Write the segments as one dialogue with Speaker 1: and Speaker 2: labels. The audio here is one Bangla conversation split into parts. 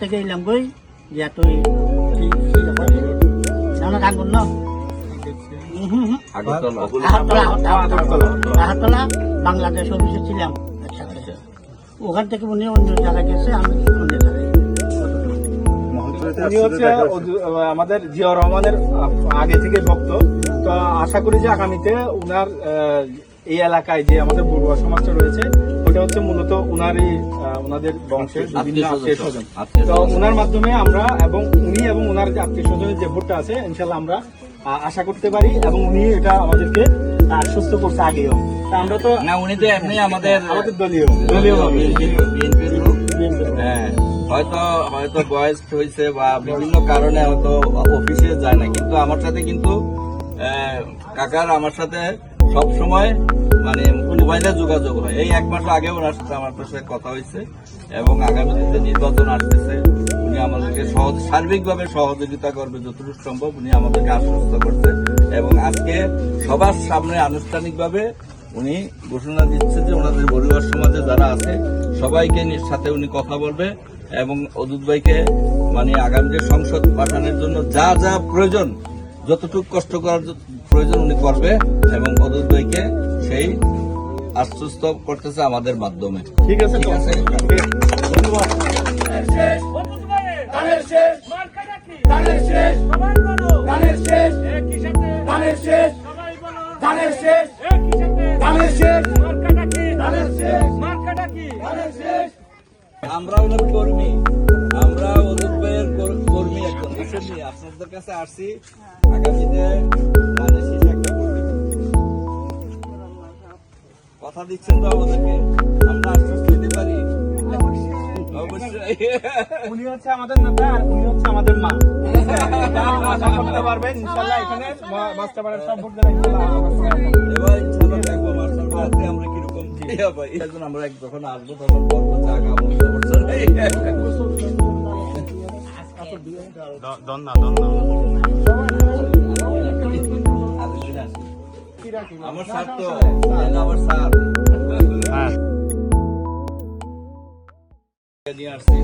Speaker 1: থেকে এলাম কই যে তুই আমরা গান করল
Speaker 2: আগরতলা
Speaker 1: আহাতলা আহাতলা বাংলাদেশ অফিসে ছিলাম ওখান থেকে উনি অন্য জায়গায় গেছে আমি অন্য জায়গায়
Speaker 3: উনি হচ্ছে আমাদের জিয়া রহমানের আগে থেকে ভক্ত। তো আশা করি যে আগামীতে উনার এই এলাকায় যে আমাদের বড়ুয়া সমাজটা রয়েছে ওটা হচ্ছে মূলত উনারই আহ, উনাদের বংশের বিভিন্ন আত্মীয় স্বজন। তো উনার মাধ্যমে আমরা এবং উনি এবং উনার যে আত্মীয় স্বজনের যে ভোটটা আছে ইনশাল্লাহ আমরা আশা করতে পারি এবং উনি এটা আমাদেরকে আশ্বস্ত করছে আগেও। আমরা তো
Speaker 2: না উনি তো এমনি আমাদের
Speaker 3: আমাদের দলীয় দলীয়
Speaker 2: হ্যাঁ হয়তো হয়তো বয়স হয়েছে বা বিভিন্ন কারণে হয়তো অফিসে যায় না কিন্তু আমার সাথে কিন্তু কাকার আমার সাথে সব সময় মানে মোবাইলে যোগাযোগ হয়। এই এক মাস আগে ওনার সাথে আমার সাথে কথা হয়েছে এবং আগামী দিনে নির্বাচন আসতেছে। উনি আমাদেরকে সহজ সার্বিকভাবে সহযোগিতা করবে যতটুকু সম্ভব উনি আমাদেরকে আশ্বস্ত করছে। এবং আজকে সবার সামনে আনুষ্ঠানিকভাবে উনি ঘোষণা দিচ্ছে যে ওনাদের পরিবার সমাজে যারা আছে, সবাইকে সাথে উনি কথা বলবে এবং অদূত ভাইকে মানে আগামী যে সংসদ পাঠানোর জন্য যা যা প্রয়োজন, যতটুকু কষ্ট করার প্রয়োজন উনি করবে এবং অদূত ভাইকে আশ্বস্ত করতেছে আমাদের মাধ্যমে।
Speaker 3: ঠিক আছে
Speaker 2: ঠিক আমরা ওনার কর্মী। আমরা অদূত ভাইয়ের কর্মী একজন। আপনাদের কাছে আসছি। আগামীতে কথা দিচ্ছেন তো আমাদেরকে। আমরা আশ্বস্ত দিতে পারি। অবশ্যই।
Speaker 3: উনি হচ্ছে আমাদের নেতা আর উনি হচ্ছে আমাদের মা। আশা করতে পারবেন ইনশাল্লাহ এখানে মা- মাস্টারপাড়ার সব ভোটদের ইনশাল্লাহ আমার কাছে রাখবেন।
Speaker 2: এবার ইনশাআল্লাহ দেখব মাস্টার ক্লাসে আমরা কীরকম এখন আমরা যখন আসব তখন বলব চা খাব সমস্যা নেই। আমার স্যার তো আমার স্যার। নিয়ে আসছি।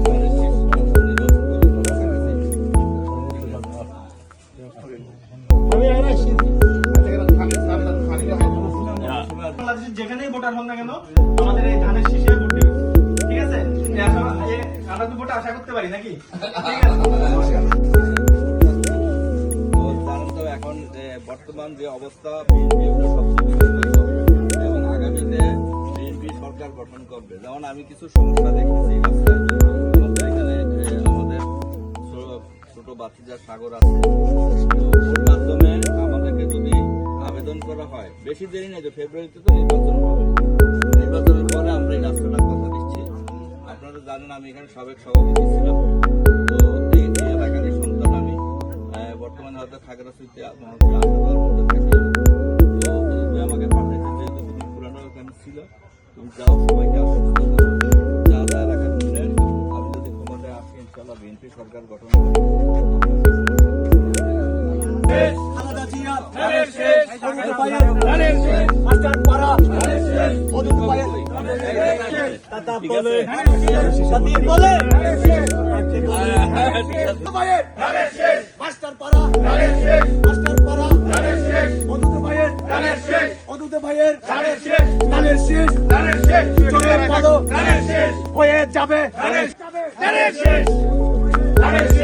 Speaker 3: বাংলাদেশের যেখানেই ভোটার হন না কেন আমাদের এই ধানের শীষে ভোট ঠিক আছে? এই আশা- আমরা তো আশা করতে পারি নাকি? ঠিক আছে।
Speaker 2: বর্তমান যে অবস্থা এবং আগামীতে বিএনপি সরকার গঠন করবে। যেমন আমি কিছু সমস্যা দেখতেছি আমাদের সাগর মাধ্যমে আমাদেরকে যদি আবেদন করা হয়, বেশি দেরি ফেব্রুয়ারিতে পরে আমরা এই দিচ্ছি। আপনারা জানেন আমি এখানে সাবেক সভাপতি ছিলাম। তো বর্তমানে হয়তো খাগড়াছড়িতে আমাকে পাঠাইছে যেহেতু পুরানো ওখানে ছিল। যাও সবাইকে আশ্বস্ত যা যা এলাকার আমি যদি ক্ষমতায় আসি ইনশাল্লাহ বিএনপি সরকার গঠন করব
Speaker 4: ভাইয়ের ধানের শেষ ধানের শেষ ধানের শেষ চলে পদ ধানের শেষ হয়ে যাবে। ধানের শেষ ধানের শেষ।